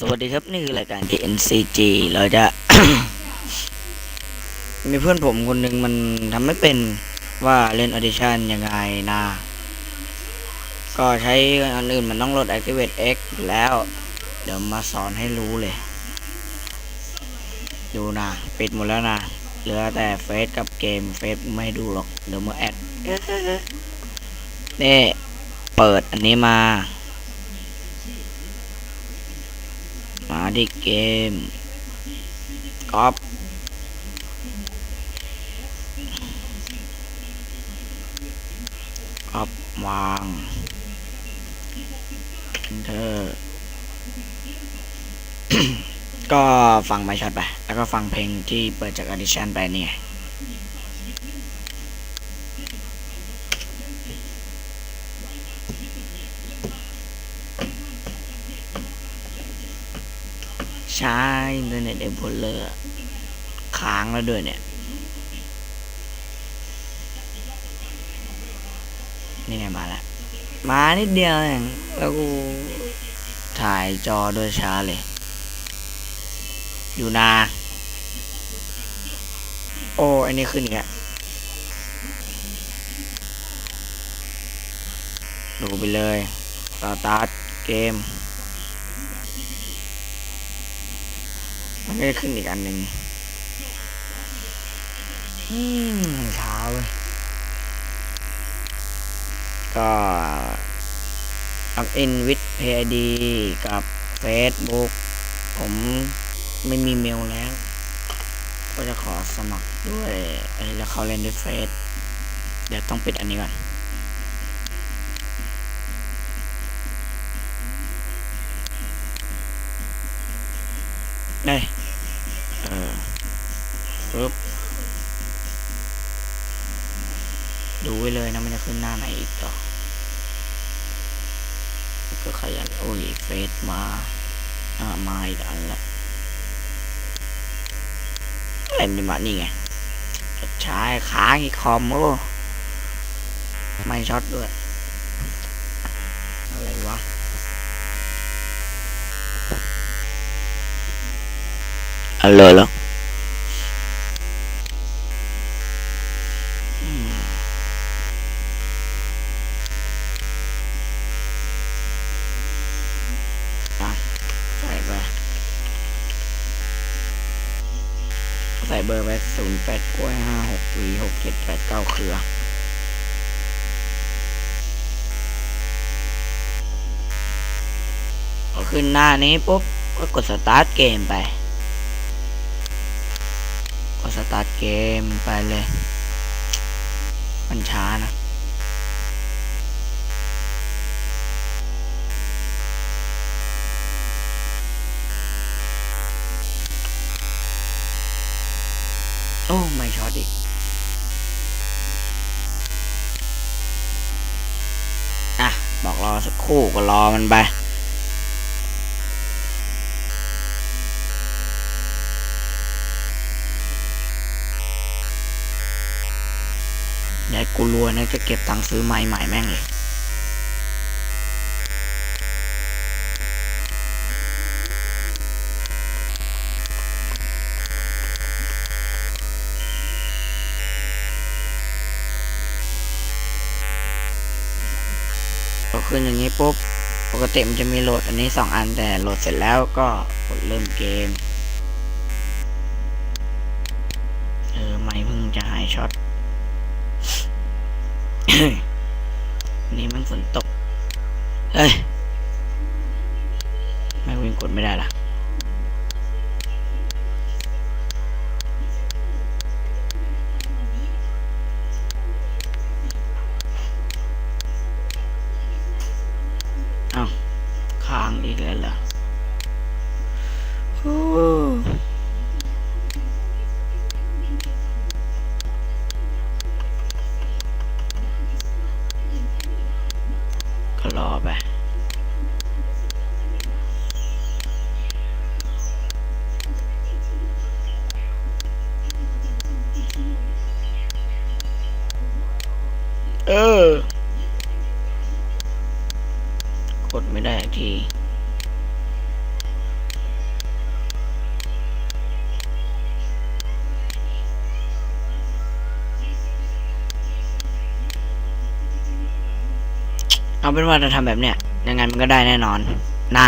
สวัสดีครับ นี่คือรายการ TNCG เราจะ มีเพื่อนผมคนหนึ่งมันทำไม่เป็นว่าเล่น Audition ยังไงนะก็ใช้อันอื่นมันต้องโหลด Activate X แล้ว เดี๋ยวมาสอนให้รู้เลย ดูนะปิดหมดแล้วนะเหลือแต่เฟซกับเกมเฟซไม่ดูหรอก เดี๋ยวมาแอดนี่เปิดอันนี้มา มาที่เกมก๊อปก๊อปวาง enter ก็ฟังไม่ช็อตไป แล้วก็ฟังเพลงที่เปิดจากอดิชันไปเนี่ย ใช้อินเทอร์เน็ตเอ็มพลเลอร์ค้างแล้วด้วยเนี่ย นี่ไงมาแล้ว มานิดเดียวเองแล้วกูถ่ายจอด้วยช้าเลย อยู่นา โอ้อันนี้ขึ้นอีกแล้วดูไปเลย สตาร์ทเกม มันก็จะขึ้นอีกอันหนึ่งอืมเช้าเว้ยก็ล็อกอินวิดเพย์ดีกับ Facebook ผมไม่มีเมลแล้ว ก็จะขอสมัครด้วยเอ้ยแล้วเขาเล่นด้วยเฟซเดี๋ยวต้องปิดอันนี้ก่อน ได้เออปึ๊บดูไว้เลยนะมันจะขึ้นหน้าไหนอีกต่อแล้วก็ขยันโอ้ยเฟซมาอ่ามาอีกอันละอะไรมันจะมานี่ไงใช้ค้างอีกคอมโอ้ไม่ช็อตด้วย อะไรวะ อะไร เหรออืมอะใส่ไปใส่เบอร์ไว้ศูนย์แปดกล้วยห้าหกวีหกเจ็ดแปดเก้าเครือพอขึ้นหน้านี้ปุ๊บ ก็กดสตาร์ทเกมไป ก็สตาร์ทเกมไปเลย มันช้านะโอ้ไม่ช็อตอีกอะ บอกรอสักครู่ก็รอมันไป เดี๋ยวกูรัวนะจะเก็บตังค์ซื้อไม้ใหม่แม่งเลยพอขึ้นอย่างนี้ปุ๊บ ปกติมันจะมีโหลดอันนี้สองอันแต่โหลดเสร็จแล้วก็กดเริ่มเกม เออ ไม่เพิ่งจะหายช็อต นี่มันฝนตกเฮ้ย ไม่วิ่งกดไม่ได้ล่ะ เอ้าค้างอีกแล้วเหรอ ไม่ได้ทีเอาเป็นว่าจะทำแบบเนี้ยยังไงมันก็ได้แน่นอน นะ